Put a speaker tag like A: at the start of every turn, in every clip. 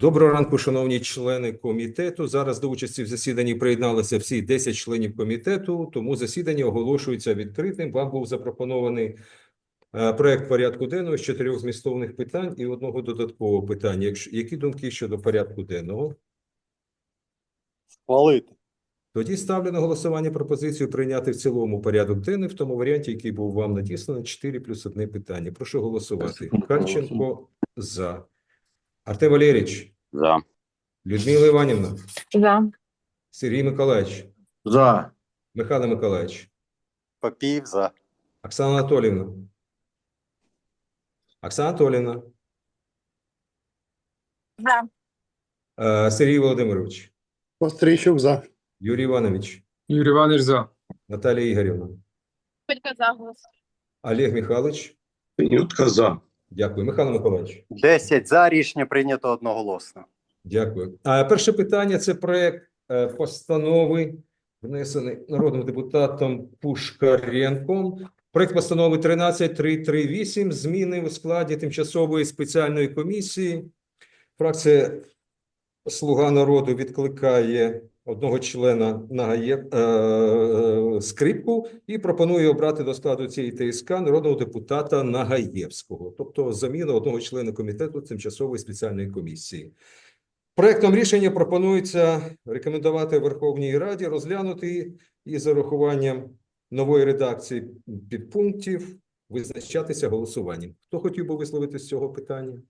A: Доброго ранку, шановні члени комітету. Зараз до участі в засіданні приєдналися всі 10 членів комітету, тому засідання оголошується відкритим. Вам був запропонований е, проект порядку денного з чотирьох змістовних питань і одного додаткового питання. Які думки щодо порядку денного?
B: Хвалити.
A: Тоді ставлю на голосування пропозицію прийняти в цілому порядок денний в тому варіанті, який був вам надісланий 4 плюс 1 питання. Прошу голосувати. Харченко за. Артем Валерійович,
C: За.
A: Людмила Іванівна,
D: За.
A: Сергій Миколаївич,
B: За.
A: Михайло Миколаївич,
B: Попів за.
A: Оксана Анатолівна. Оксана Анатолівна,
D: За.
A: е, Сергій Володимирович,
E: Пострійчук за.
A: Юрій Іванович,
F: Юрій Іванович за.
A: Наталія Ігорівна,
D: Тільки за голос.
A: Олег Михайлович.
E: Пенютка за.
A: Дякую. Михайло Миколаївич.
B: 10 за. Рішення прийнято одноголосно.
A: Дякую. А перше питання це проект е, постанови, внесений народним депутатом Пушкаренком. Проект постанови 13338 зміни у складі тимчасової спеціальної комісії. Фракція Слуга народу відкликає одного члена Нагає, е, скрипку і пропонує обрати до складу цієї ТСК народного депутата Нагаєвського, тобто заміна одного члена комітету тимчасової спеціальної комісії. Проектом рішення пропонується рекомендувати Верховній Раді розглянути і з урахуванням нової редакції підпунктів визначатися голосуванням. Хто хотів би висловити з цього питання?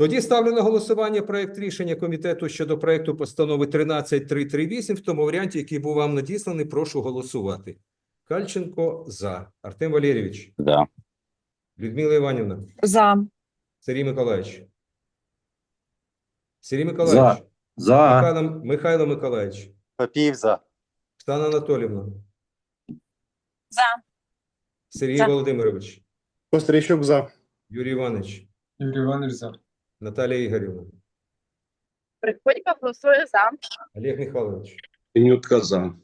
A: Тоді ставлю на голосування проект рішення комітету щодо проекту постанови 13338 в тому варіанті, який був вам надісланий. Прошу голосувати. Кальченко за. Артем Валерійович,
C: За.
A: Людмила Іванівна,
D: За.
A: Сергій Миколаївич. Сергій Миколаївич.
B: За.
A: Михайло, Михайло Миколаївич.
B: Попів за.
A: Оксана Анатолівна.
D: За.
A: Сергій
D: За.
A: Володимирович.
E: Пострійчук за.
A: Юрій Іванович.
F: Юрій Іванович за.
A: Наталія Ігорівна.
D: Приходько голосує за.
A: Олег Михайлович.
E: Пенютка за.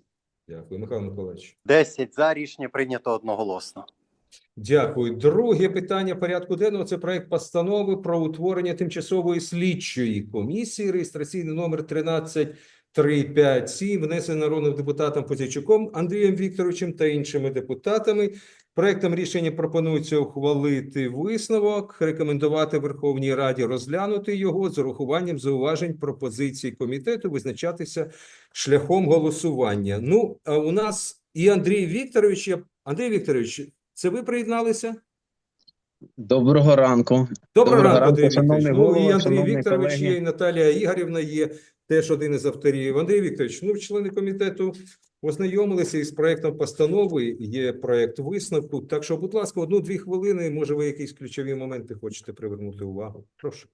A: Дякую. Михайло Миколаївич.
B: 10 за. Рішення прийнято одноголосно.
A: Дякую. Друге питання порядку денного – це проект постанови про утворення тимчасової слідчої комісії, реєстраційний номер 13357, внесений народним депутатом Позичуком Андрієм Вікторовичем та іншими депутатами. Проектом рішення пропонується ухвалити висновок, рекомендувати Верховній Раді розглянути його з урахуванням зауважень пропозицій комітету, визначатися шляхом голосування. Ну, а у нас і Андрій Вікторович. Андрій Вікторович, це ви приєдналися?
G: Доброго ранку.
A: Доброго
G: Доброго
A: ранку,
G: ранку,
A: Андрій Вікторович. Ну, і Андрій Вікторович
G: колеги.
A: є, і Наталія Ігорівна є, теж один із авторів. Андрій Вікторович, ну, члени комітету ознайомилися із проектом постанови, є проект висновку. Так що, будь ласка, одну-дві хвилини, може, ви якісь ключові моменти хочете привернути увагу. Прошу.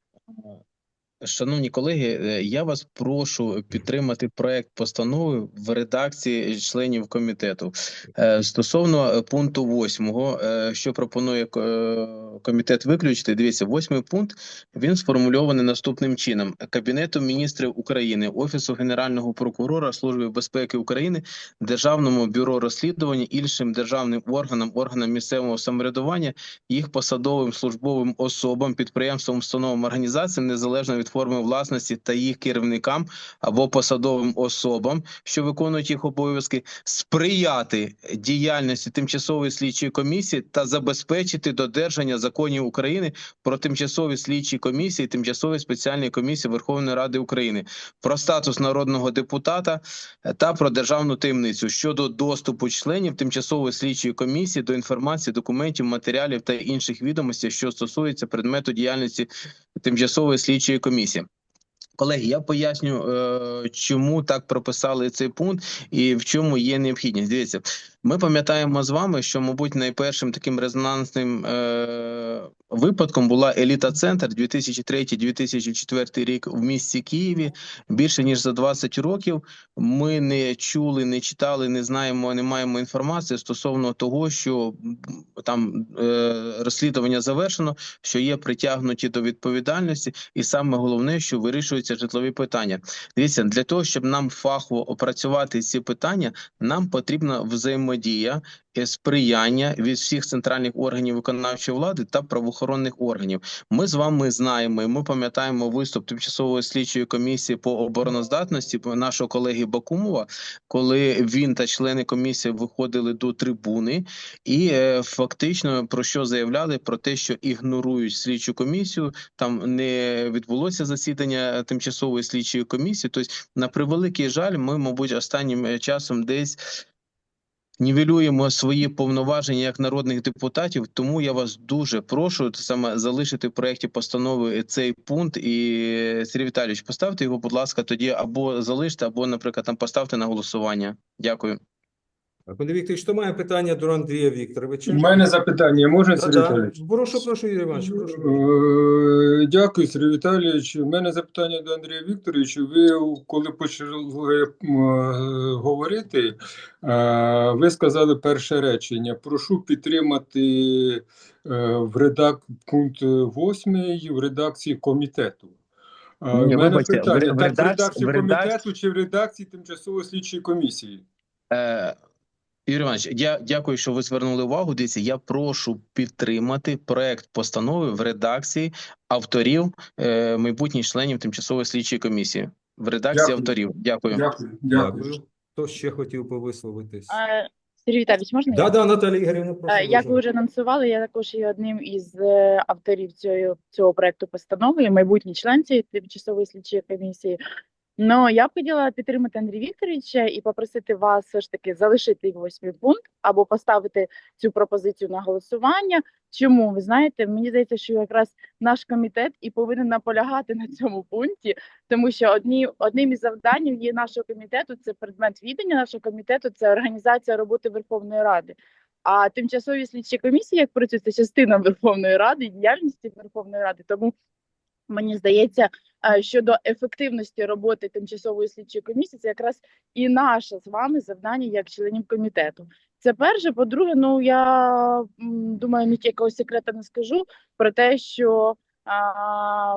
G: Шановні колеги, е, я вас прошу підтримати проект постанови в редакції членів комітету. Е, Стосовно е, пункту 8, що пропонує комітет виключити, дивіться, восьмий пункт, він сформульований наступним чином. Кабінету міністрів України, Офісу Генерального прокурора, Служби безпеки України, Державному бюро розслідування, іншим державним органам, органам місцевого самоврядування, їх посадовим службовим особам, підприємствам, установам, організаціям, незалежно від форми власності та їх керівникам або посадовим особам, що виконують їх обов'язки, сприяти діяльності тимчасової слідчої комісії та забезпечити додержання законів України про тимчасові слідчі комісії, тимчасові спеціальні комісії Верховної Ради України, про статус народного депутата та про державну таємницю щодо доступу членів тимчасової слідчої комісії до інформації, документів, матеріалів та інших відомостей, що стосуються предмету діяльності тимчасової слідчої комісії. Колеги, я поясню, е, чому так прописали цей пункт і в чому є необхідність. Дивіться, ми пам'ятаємо з вами, що, мабуть, найпершим таким резонансним е, випадком була еліта центр 2003-2004 рік в місті Києві. Більше ніж за 20 років ми не чули, не читали, не знаємо, не маємо інформації стосовно того, що там е, розслідування завершено, що є притягнуті до відповідальності, і саме головне, що вирішуються житлові питання. Дивіться, для того, щоб нам фахово опрацювати ці питання, нам потрібна взаємодія взаємодія, е, сприяння від всіх центральних органів виконавчої влади та правоохоронних органів. Ми з вами знаємо, і ми пам'ятаємо виступ тимчасової слідчої комісії по обороноздатності нашого колеги Бакумова, коли він та члени комісії виходили до трибуни і е, фактично про що заявляли? Про те, що ігнорують слідчу комісію. Там не відбулося засідання тимчасової слідчої комісії. Тобто, на превеликий жаль, ми, мабуть, останнім е, часом десь. Нівелюємо свої повноваження як народних депутатів, тому я вас дуже прошу саме залишити в проєкті постанови цей пункт. І Сергій Віталійович, поставте його, будь ласка, тоді або залиште, або, наприклад, там поставте на голосування. Дякую.
A: Андрій Вікторович, то має питання до Андрія Вікторовича.
F: У мене запитання можна, Сергій. Віталійович?
A: Прошу, прошу, Юрій Іванович, прошу.
F: Е, Дякую, Сергій Віталійович. У мене запитання до Андрія Вікторовича. Ви, коли почали е, говорити, е, ви сказали перше речення. Прошу підтримати е, в редак... пункт 8 в редакції комітету. Е,
G: Ні,
F: У мене
G: вибачте, в
F: питання,
G: ре- в
F: так в
G: редакції- в
F: комітету чи в редакції тимчасової слідчої комісії?
G: Е, Юрій Іванович, я дякую, що ви звернули увагу. Дивіться, я прошу підтримати проект постанови в редакції авторів е, майбутніх членів тимчасової слідчої комісії. В редакції
F: Дякую.
G: авторів. Дякую.
F: Дякую. Дякую.
A: Дякую. Хто ще хотів би висловитись?
D: Е, Сергій Віталійович, можна? я?
A: Да, да, Наталія Ігорівна, прошу.
D: Е, Як
A: дуже.
D: ви вже анонсували, я також є одним із е, авторів цього, цього проекту постанови, і майбутній член цієї тимчасової слідчої комісії. Ну, я б хотіла підтримати Андрія Вікторовича і попросити вас все ж таки залишити восьмий пункт або поставити цю пропозицію на голосування. Чому ви знаєте? Мені здається, що якраз наш комітет і повинен наполягати на цьому пункті, тому що одні одним із завдань є нашого комітету це предмет відання нашого комітету, це організація роботи Верховної Ради. А тимчасові слідчі комісії, як працюють, це частина Верховної Ради, діяльності Верховної Ради. Тому мені здається, е, щодо ефективності роботи тимчасової слідчої комісії, це якраз і наше з вами завдання як членів комітету. Це перше. По-друге, ну я думаю, ні якогось секрета не скажу про те, що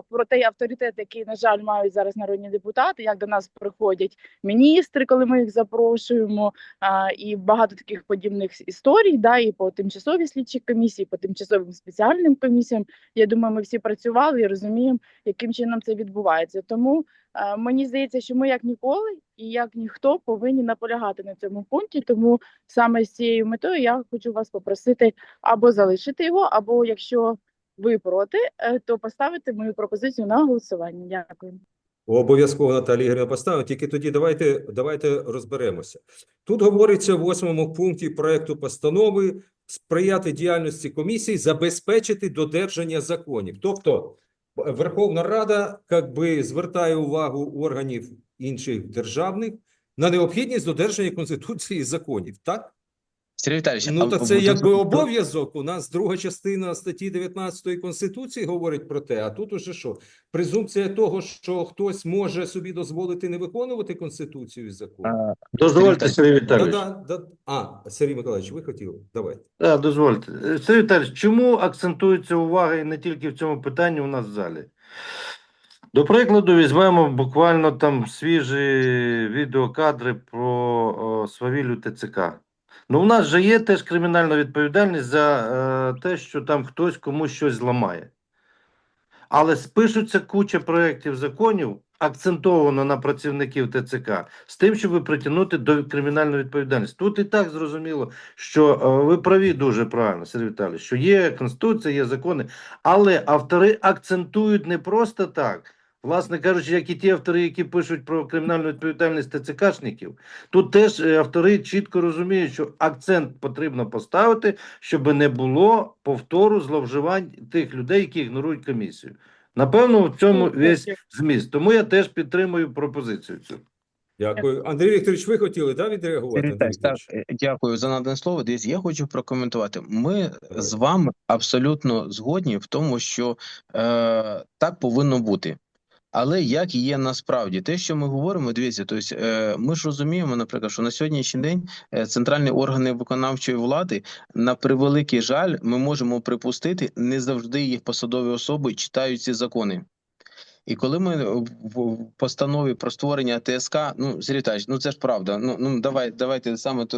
D: про той авторитет, який, на жаль, мають зараз народні депутати, як до нас приходять міністри, коли ми їх запрошуємо, а, і багато таких подібних історій, да, і по тимчасовій слідчій комісії, по тимчасовим спеціальним комісіям. Я думаю, ми всі працювали і розуміємо, яким чином це відбувається. Тому е, мені здається, що ми як ніколи і як ніхто повинні наполягати на цьому пункті. Тому саме з цією метою я хочу вас попросити або залишити його, або якщо ви проти, е, то поставити мою пропозицію на голосування. Дякую.
A: Обов'язково Наталія Ігорівна поставимо, тільки тоді давайте, давайте розберемося. Тут говориться в восьмому пункті проекту постанови сприяти діяльності комісії, забезпечити додержання законів. Тобто Верховна Рада як би звертає увагу органів інших державних на необхідність додержання Конституції і законів, так?
G: Сергій Віталійович,
A: Ну, то це якби обов'язок. У нас друга частина статті 19 Конституції говорить про те, а тут уже що? Презумпція того, що хтось може собі дозволити не виконувати Конституцію і закон.
G: А,
E: Дозвольте, Сергій Віталійович.
A: да, да. А, Сергій Миколаївич, ви хотіли? Давайте.
E: Так, дозвольте. Сергій Віталійович, чому акцентується увага і не тільки в цьому питанні у нас в залі? До прикладу, візьмемо буквально там свіжі відеокадри про о, свавіллю ТЦК. Ну, у нас же є теж кримінальна відповідальність за е, те, що там хтось комусь щось зламає. Але спишуться куча проєктів законів, акцентовано на працівників ТЦК, з тим, щоб притягнути до кримінальної відповідальності. Тут і так зрозуміло, що е, ви праві дуже правильно, Сергій Віталійович, що є Конституція, є закони, але автори акцентують не просто так. Власне кажучи, як і ті автори, які пишуть про кримінальну відповідальність ТЦКшників, тут теж е, автори чітко розуміють, що акцент потрібно поставити, щоб не було повтору зловживань тих людей, які ігнорують комісію. Напевно, в цьому весь зміст. Тому я теж підтримую пропозицію цю.
A: Дякую. Андрій Вікторович, ви хотіли да, відреагувати?
G: Віталійович, так, е, дякую за надане слово. Дивіться, я хочу прокоментувати. Ми з вами абсолютно згодні в тому, що е, так повинно бути. Але як є насправді, те, що ми говоримо, дивіться, тобто, е, ми ж розуміємо, наприклад, що на сьогоднішній день е, центральні органи виконавчої влади, на превеликий жаль, ми можемо припустити, не завжди їх посадові особи читають ці закони. І коли ми в в постанові про створення ТСК, ну Віталійович, ну це ж правда. Ну ну давай, давайте саме то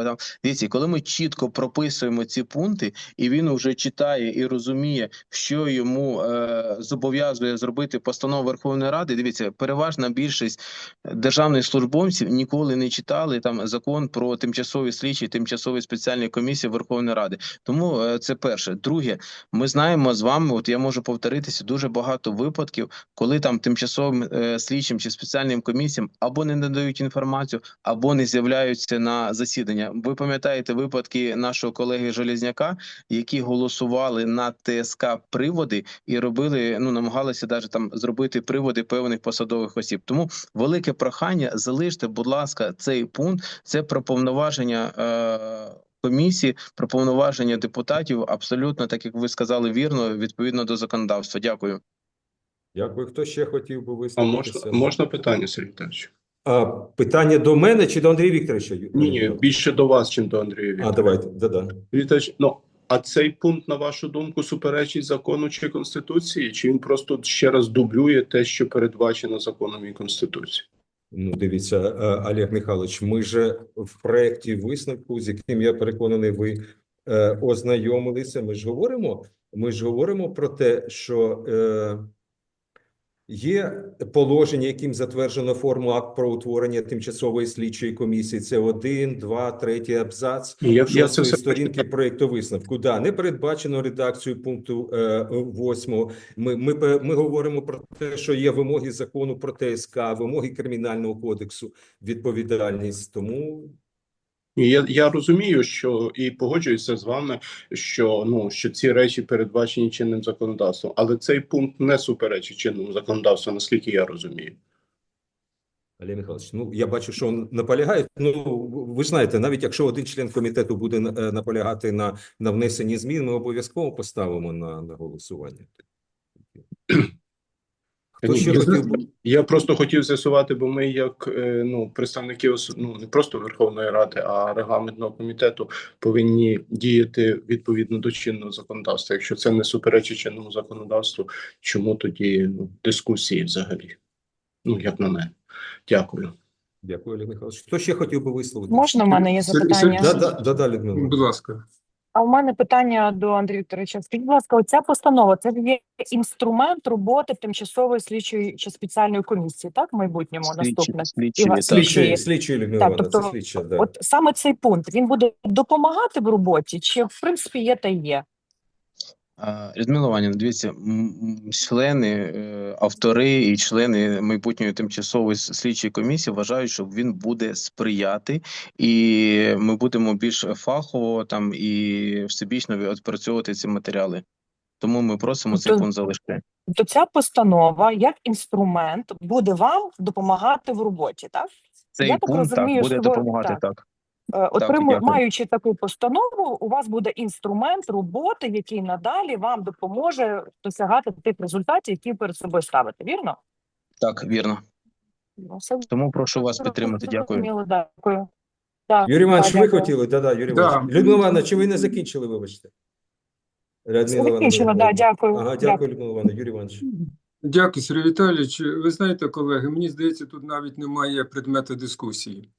G: е, там дивіться, коли ми чітко прописуємо ці пункти, і він вже читає і розуміє, що йому е, зобов'язує зробити постанова Верховної Ради. Дивіться, переважна більшість державних службовців ніколи не читали там закон про тимчасові слідчі, тимчасові спеціальні комісії Верховної Ради. Тому е, це перше. Друге, ми знаємо з вами. От я можу повторитися дуже багато випадків, коли там тимчасовим е, слідчим чи спеціальним комісіям або не надають інформацію, або не з'являються на засідання. Ви пам'ятаєте випадки нашого колеги Железняка, які голосували на ТСК приводи і робили, ну намагалися навіть там зробити приводи певних посадових осіб. Тому велике прохання залиште, будь ласка, цей пункт. Це про повноваження. Е- Комісії про повноваження депутатів абсолютно так як ви сказали вірно, відповідно до законодавства. Дякую.
A: Дякую. Хто ще хотів би
C: А можна, можна питання, Сергій Віталійович?
A: А, питання до мене чи до Андрія Вікторовича?
C: Ні, ні, більше до вас, чим до Андрія
A: А,
C: Вікторовича.
A: давайте, да-да.
C: Віталійович, ну, а цей пункт, на вашу думку, суперечить закону чи Конституції? Чи він просто ще раз дублює те, що передбачено законом і Конституцією?
A: Ну, дивіться, е, Олег Михайлович, ми же в проєкті висновку, з яким я переконаний, ви е, ознайомилися. Ми ж говоримо, ми ж говоримо про те, що е, є положення, яким затверджено форму акт про утворення тимчасової слідчої комісії. Це один, два, третій абзац.
C: Я це все
A: сторінки проекту висновку. Да, не передбачено редакцію пункту е, восьмого. Ми, ми, ми говоримо про те, що є вимоги закону про ТСК, вимоги кримінального кодексу, відповідальність. Тому
C: Я, я розумію, що і погоджуюся з вами, що ну що ці речі передбачені чинним законодавством, але цей пункт не суперечить чинному законодавству, наскільки я розумію.
A: Олег Михайлович, ну я бачу, що він наполягає. Ну ви знаєте, навіть якщо один член комітету буде е, наполягати на, на внесенні змін, ми обов'язково поставимо на, на голосування. Хто
C: Ні,
A: ще
C: я-
A: хотів би?
C: Я просто хотів з'ясувати, бо ми, як е, ну представники ну не просто Верховної Ради, а регламентного комітету, повинні діяти відповідно до чинного законодавства. Якщо це не суперечить чинному законодавству, чому тоді ну, дискусії взагалі? Ну як на мене, дякую.
A: Дякую, Олег Михайлович. Хто ще хотів би висловити?
H: Можна в мене є запитання?
A: Да, да, да, да, Людмила.
F: Будь ласка.
H: А у мене питання до Андрія Вікторовича. Скажіть, будь ласка, оця постанова це є інструмент роботи тимчасової слідчої чи спеціальної комісії, так в майбутньому наступне?
G: слідчі,
H: Іва-
G: так.
A: Слідчі,
H: Слідчі.
A: слідчі Людмила
H: Так, тобто,
A: це слідча, да.
H: От саме цей пункт він буде допомагати в роботі, чи в принципі є та є?
G: Людмила Іванівна, дивіться, члени, е, автори і члени майбутньої тимчасової слідчої комісії вважають, що він буде сприяти, і ми будемо більш фахово там і всебічно відпрацьовувати ці матеріали. Тому ми просимо цей
H: Тобто-
G: пункт залишити.
H: Тобто ця постанова як інструмент буде вам допомагати в роботі, так?
G: Цей
H: Я
G: пункт так
H: розумію,
G: буде
H: що-
G: допомагати
H: так.
G: так.
H: Е, От
G: Так,
H: прийму-
G: дякую.
H: маючи таку постанову, у вас буде інструмент роботи, який надалі вам допоможе досягати тих результатів, які перед собою ставите. Вірно?
G: Так, вірно.
H: Ну,
G: Тому прошу вас підтримати. Дякую.
H: Дякую. Так,
A: Юрій Іванович, ви хотіли? Да, да, Юрій
F: Да.
A: Людмила Івановна, чи ви не закінчили, вибачте? Людмила
H: Закінчила, да, дякую.
A: Ага, дякую, Людмила Івановна. Юрій Іванович.
F: Дякую, Сергій Віталійович. Ви знаєте, колеги, мені здається, тут навіть немає предмету дискусії,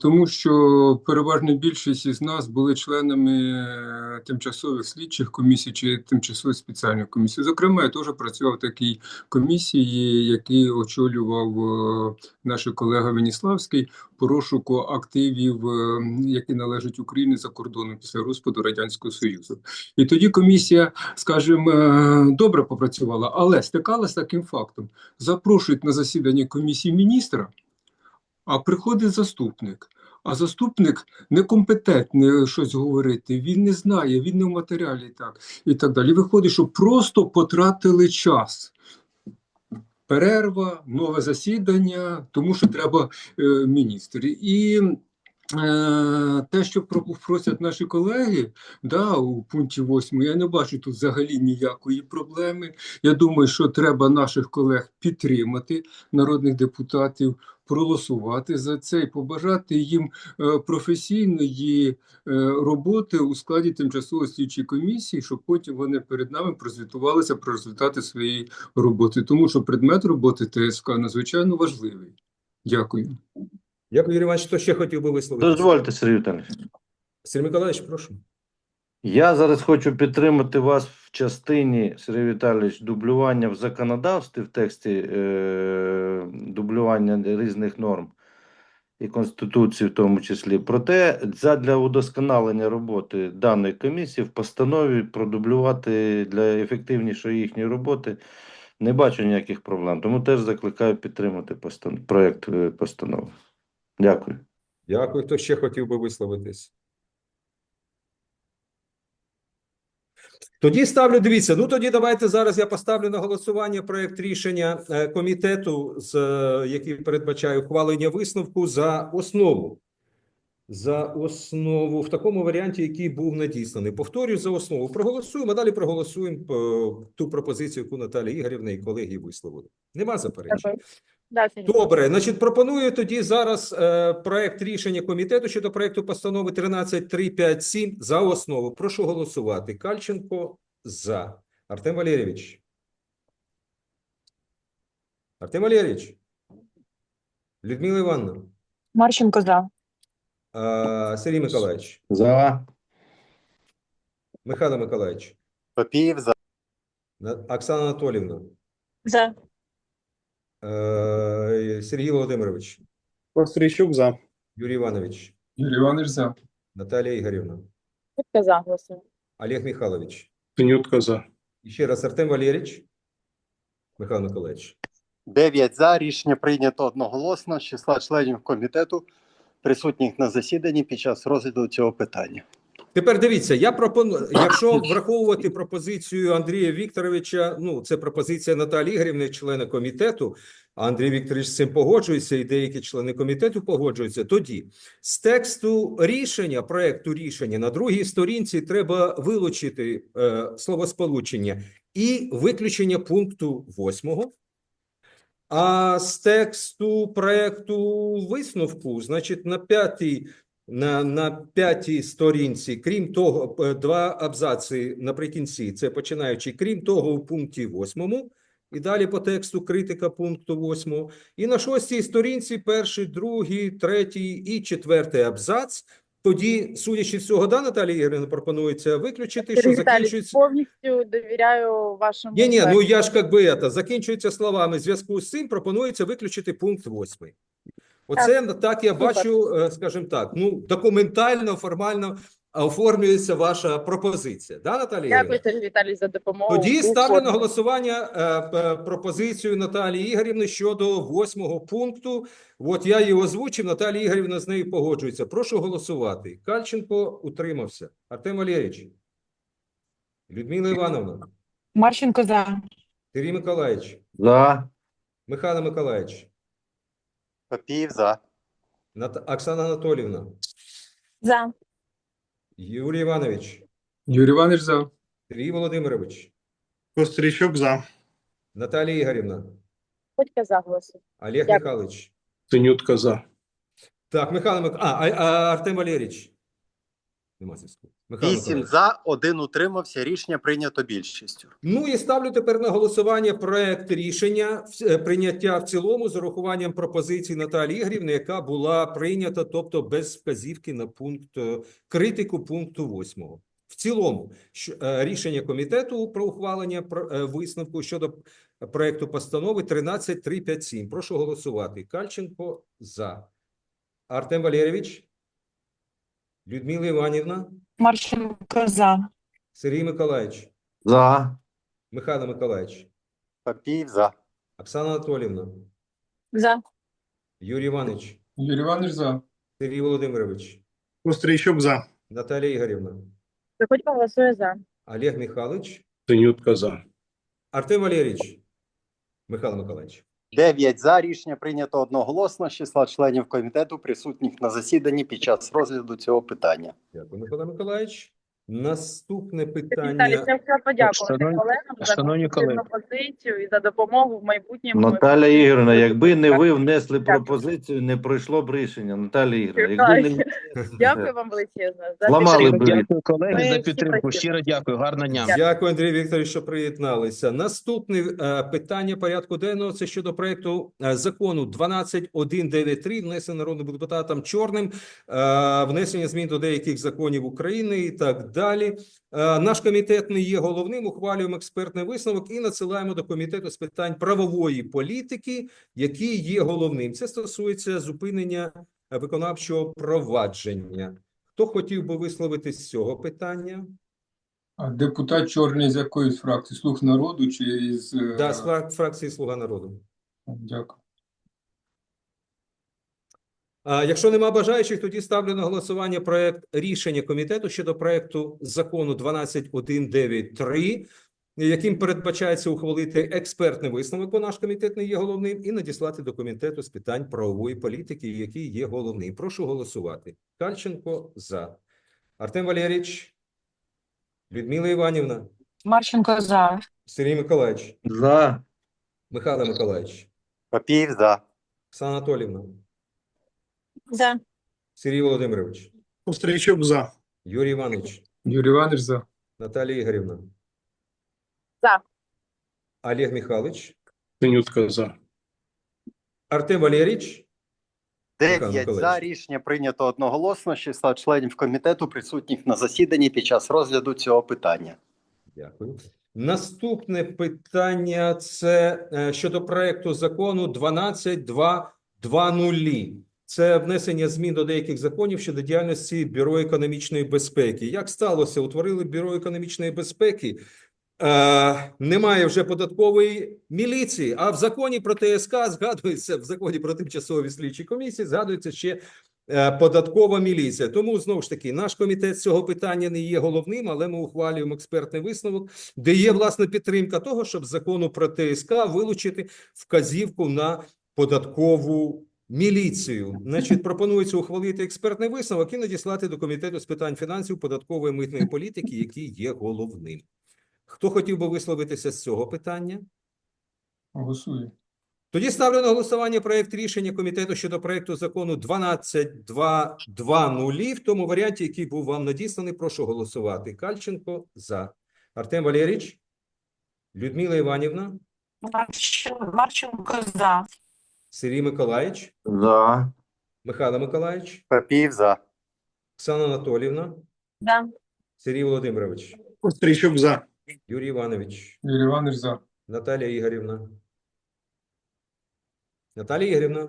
F: тому що переважна більшість із нас були членами е, тимчасових слідчих комісій чи тимчасових спеціальних комісій. Зокрема, я теж працював в такій комісії, які очолював е, наш колега Веніславський по розшуку активів, е, які належать Україні за кордоном після розпаду Радянського Союзу. І тоді комісія скажімо, е, добре попрацювала, але стикалася з таким фактом: запрошують на засідання комісії міністра, а приходить заступник. А заступник некомпетентний щось говорити, він не знає, він не в матеріалі так, і так далі. Виходить, що просто потратили час. Перерва, нове засідання, тому що треба е, міністр. І Е, Те, що просять наші колеги, да, у пункті 8, я не бачу тут взагалі ніякої проблеми. Я думаю, що треба наших колег підтримати, народних депутатів, проголосувати за це і побажати їм е, професійної е, роботи у складі тимчасової слідчої комісії, щоб потім вони перед нами прозвітувалися про результати своєї роботи. Тому що предмет роботи ТСК надзвичайно важливий. Дякую.
A: Дякую, Юрій Іванович. Хто ще хотів би висловити?
E: Дозвольте, Сергій Віталійович.
A: Сергій Миколаївич, прошу.
E: Я зараз хочу підтримати вас в частині, Сергій Віталійович, дублювання в законодавстві в тексті е, дублювання різних норм і Конституції в тому числі. Проте задля удосконалення роботи даної комісії в постанові продублювати для ефективнішої їхньої роботи не бачу ніяких проблем. Тому теж закликаю підтримати постан... проект е, постанови. Дякую.
A: Дякую. Хто ще хотів би висловитись? Тоді ставлю, дивіться, ну тоді давайте зараз я поставлю на голосування проект рішення е, комітету, з, е, який передбачає ухвалення висновку за основу. За основу в такому варіанті, який був надісланий. Повторюю за основу. Проголосуємо, далі проголосуємо е, ту пропозицію, яку Наталія Ігорівна і колеги висловили. Нема заперечень? Добре, значить, пропоную тоді зараз е, проект рішення комітету щодо проекту постанови 13357 за основу. Прошу голосувати. Кальченко за. Артем Валерійович. Артем Валерійович. Людмила Івановна.
H: Марченко за.
A: Е, Сергій Миколаївич.
E: За.
A: Михайло Миколаївич.
B: Папієв за.
A: На- Оксана Анатолівна.
H: За.
A: Е, Сергій Володимирович.
C: Кострійчук за.
A: Юрій Іванович.
F: Юрій Іванович за.
A: Наталія Ігорівна.
D: Будьте за голосуємо.
A: Олег Михайлович.
C: Синютка за.
A: І ще раз Артем Валерійович. Михайло Миколаївич.
B: 9 за. Рішення прийнято одноголосно з числа членів комітету, присутніх на засіданні під час розгляду цього питання.
A: Тепер дивіться, я пропоную, якщо враховувати пропозицію Андрія Вікторовича, ну це пропозиція Наталії Ігорівни, члена комітету. Андрій Вікторович з цим погоджується, і деякі члени комітету погоджуються. Тоді з тексту рішення, проекту рішення на другій сторінці треба вилучити е, словосполучення і виключення пункту 8. А з тексту проекту висновку, значить, на п'ятій на, на п'ятій сторінці, крім того, е, два абзаци наприкінці, це починаючи, крім того, у пункті восьмому, і далі по тексту критика пункту восьмого. І на шостій сторінці перший, другий, третій і четвертий абзац. Тоді, судячи з цього, да, Наталія Ігорівна, пропонується виключити, що закінчується...
D: повністю довіряю вашому.
A: Ні, ні, ну я ж как би это, закінчується словами. В зв'язку з цим пропонується виключити пункт 8. Оце так, я
D: супер.
A: бачу, е, скажімо так, ну документально, формально оформлюється ваша пропозиція. Да, Наталія?
D: Дякую? Сергій Віталійович, за допомогу.
A: Тоді ставлю на голосування е, пропозицію Наталії Ігорівни щодо восьмого пункту. От я її озвучив, Наталія Ігорівна з нею погоджується. Прошу голосувати. Кальченко утримався. Артем Валерійович. Людмила Івановна.
H: Марченко за.
A: Сергій Миколаївич.
E: За.
A: Михайло Миколаївич.
B: Папієв за.
A: Нат... Оксана Анатолівна.
H: За.
A: Юрій Іванович.
F: Юрій Іванович за.
A: Сергій Володимирович.
C: Кострійчук за.
A: Наталія Ігорівна.
D: Будьте за голосуємо.
A: Олег
D: Дякую.
A: Михайлович.
C: Синютка за.
A: Так, Михайло Мик... а, а, а Артем Валерійович. Нема зв'язку. Михайло
B: 8 за, один утримався. Рішення прийнято більшістю.
A: Ну і ставлю тепер на голосування проект рішення е, прийняття в цілому з урахуванням пропозицій Наталії Ігорівни, яка була прийнята, тобто без вказівки на пункт е, критику пункту 8. В цілому е, рішення комітету про ухвалення висновку щодо проекту постанови 13357. Прошу голосувати. Кальченко за. Артем Валерійович. Людмила Іванівна.
H: Марченко за.
A: Сергій Миколаївич.
E: За.
A: Михайло Миколаївич.
B: Папієв за.
A: Оксана Анатолівна.
H: За.
A: Юрій Іванович.
F: Юрій Іванович за.
A: Сергій Володимирович.
C: Кострійчук за.
A: Наталія Ігорівна.
D: Приходько голосує за.
A: Олег Михайлович.
C: Синютка за.
A: Артем Валерійович. Михайло Миколаївич.
B: Дев'ять за рішення прийнято одноголосно з числа членів комітету, присутніх на засіданні під час розгляду цього питання.
A: Дякую, Микола Миколаївич. Наступне
D: Віталій,
A: питання.
D: я хотіла подякувати
G: Шановні-
D: колегам за
G: шановні
D: конструктивну позицію і за допомогу в майбутньому.
E: Наталя Ігорівна, якби не ви внесли пропозицію, не пройшло б рішення. Наталя Ігорівна, якби не
D: Дякую вам величезно. за підтримку.
E: б.
G: Дякую, колеги,
D: Ми
G: за
D: всі
G: підтримку.
D: працюємо.
G: Щиро дякую. Гарного дня.
A: Дякую, Андрій Вікторович, що приєдналися. Наступне е, питання порядку денного це щодо проекту е, закону 12193, внесений народним депутатом Чорним, е, внесення змін до деяких законів України і так далі. Е, Наш комітет не є головним. Ухвалюємо експертний висновок і надсилаємо до комітету з питань правової політики, який є головним. Це стосується зупинення виконавчого провадження. Хто хотів би висловити з цього питання?
F: А депутат Чорний з якоїсь фракції? Слуг народу чи із... е,
A: Да, з фракції Слуга народу.
F: Дякую.
A: Якщо нема бажаючих, тоді ставлю на голосування проект рішення комітету щодо проекту закону 12193, яким передбачається ухвалити експертний висновок, бо наш комітет не є головним, і надіслати до комітету з питань правової політики, який є головним. Прошу голосувати. Кальченко за. Артем Валерійович, Людмила Іванівна,
H: Марченко за.
A: Сергій Миколаївич,
E: За.
A: Михайло Миколаївич,
B: Папіїв за.
A: Оксана Анатолівна,
H: За.
A: Сергій Володимирович,
C: Пострійчук за.
A: Юрій Іванович,
F: Юрій Іванович за.
A: Наталія Ігорівна.
D: За.
A: Олег Михайлович,
C: Синютка за.
A: Артем Валерійович,
B: Дев'ять за рішення прийнято одноголосно з числа членів комітету, присутніх на засіданні під час розгляду цього питання.
A: Дякую. Наступне питання це е, щодо проекту закону 12220. Це внесення змін до деяких законів щодо діяльності Бюро економічної безпеки. Як сталося? Утворили Бюро економічної безпеки. Е, немає вже податкової міліції, а в законі про ТСК згадується в законі про тимчасові слідчі комісії, згадується ще е, податкова міліція. Тому знову ж таки наш комітет з цього питання не є головним, але ми ухвалюємо експертний висновок, де є власне підтримка того, щоб закону про ТСК вилучити вказівку на податкову міліцію. Значить, пропонується ухвалити експертний висновок і надіслати до комітету з питань фінансів, податкової митної політики, який є головним. Хто хотів би висловитися з цього питання?
F: Голосую.
A: Тоді ставлю на голосування проект рішення комітету щодо проекту закону 12220 в тому варіанті, який був вам надісланий. Прошу голосувати. Кальченко за. Артем Валерійович, Людмила Іванівна,
H: Марченко за.
A: Сергій Миколаївич,
E: За.
A: Михайло Миколаївич,
B: Папіїв за.
A: Оксана Анатолівна,
H: Да.
A: Сергій Володимирович,
C: Пострійчук за.
A: Юрій Іванович,
F: Юрій Іванович за.
A: Наталія Ігорівна. Наталія Ігорівна.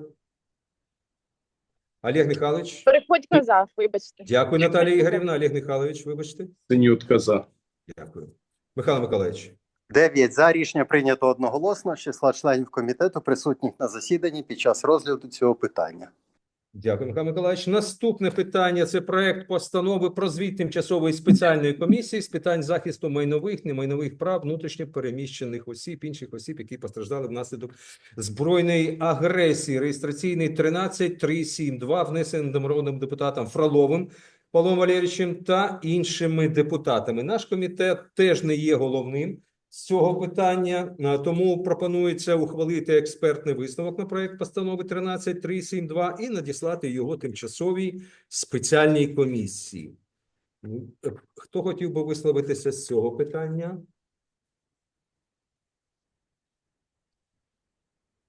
A: Олег Михайлович.
D: Переходько за, вибачте.
A: Дякую, Наталія Ігорівна. Олег Михайлович, вибачте.
C: Синютка за.
A: Дякую. Михайло Миколаївич.
B: Дев'ять за рішення прийнято одноголосно числа членів комітету, присутніх на засіданні під час розгляду цього питання.
A: Дякую, Михайло Миколаївич. Наступне питання це проект постанови про звіт тимчасової спеціальної комісії з питань захисту майнових, немайнових прав внутрішньо переміщених осіб, інших осіб, які постраждали внаслідок збройної агресії. Реєстраційний 13372, внесений народним депутатом Фроловим Павлом Валерійовичем та іншими депутатами. Наш комітет теж не є головним з цього питання, тому пропонується ухвалити експертний висновок на проект постанови 13372 і надіслати його тимчасовій спеціальній комісії. Ну, Хто хотів би висловитися з цього питання?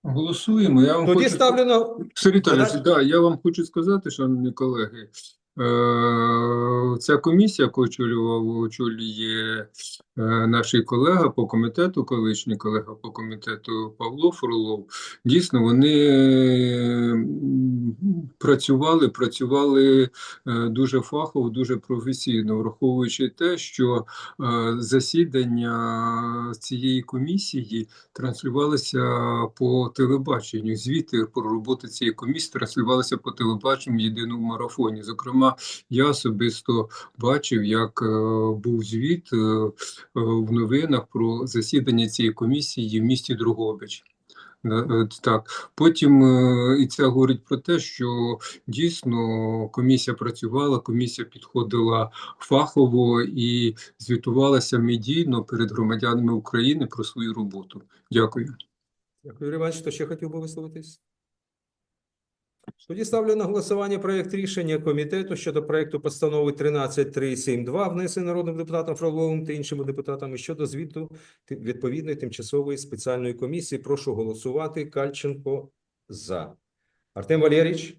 F: Голосуємо. Я вам
A: Тоді
F: хочу...
A: ставлю на
F: Сергій Віталійович, да, я вам хочу сказати, шановні колеги, ця комісія, яку очолював, очолює е, наш колега по комітету, колишній колега по комітету Павло Фролов, дійсно вони працювали, працювали е, дуже фахово, дуже професійно, враховуючи те, що е, засідання цієї комісії транслювалися по телебаченню. Звіти про роботу цієї комісії транслювалися по телебаченню в єдиному марафоні. Зокрема, я особисто бачив, як е, був звіт е, е, в новинах про засідання цієї комісії в місті Другобич. Так, потім і це говорить про те, що дійсно комісія працювала, комісія підходила фахово і звітувалася медійно перед громадянами України про свою роботу. Дякую.
A: Дякую, Іванович. Хто ще хотів би висловитись? Тоді ставлю на голосування проект рішення комітету щодо проекту постанови 13372, внесений народним депутатом Фроловим та іншими депутатами щодо звіту відповідної тимчасової спеціальної комісії. Прошу голосувати. Кальченко за. Артем Валерійович?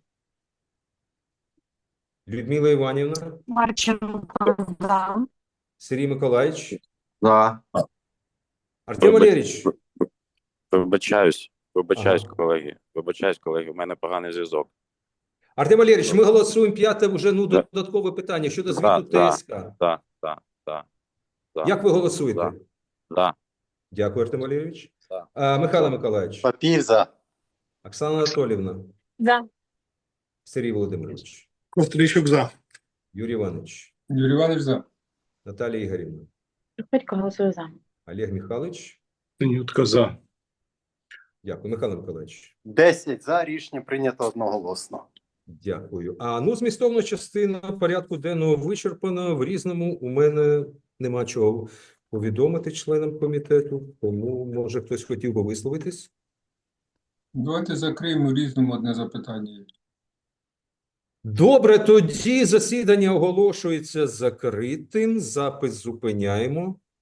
A: Людмила Іванівна?
H: Марченко за.
A: Сергій Миколаївич?
E: За.
A: Артем
I: Вибач-
A: Валерійович?
I: Вибачаюсь, вибачаюсь,
A: Ага.
I: колеги. Вибачаюсь, колеги. У мене поганий зв'язок.
A: Артем Валерійович, ми голосуємо п'яте вже ну,
I: Да.
A: додаткове питання щодо звіту
I: да.
A: ТСК.
I: Так, так, так.
A: Як ви голосуєте?
I: Да. Да.
A: Дякую, Артем Валерійович.
I: Да.
A: А, Михайло Миколаївич,
B: Папів за.
A: Оксана Анатолівна,
H: За.
A: Сергій Володимирович,
C: Костричук за.
A: Юрій Іванович,
F: Юрій Іванович за.
A: Наталія Ігорівна,
D: Приходько голосує за.
A: Олег Михайлович.
C: Синютка за.
A: Дякую, Михайло Миколаївич.
B: 10 за. Рішення прийнято одноголосно.
A: Дякую. А ну, змістовна частина порядку денного вичерпана. В різному у мене нема чого повідомити членам комітету, тому може хтось хотів би висловитись.
F: Давайте закриємо різному одне запитання.
A: Добре, тоді засідання оголошується закритим. Запис зупиняємо.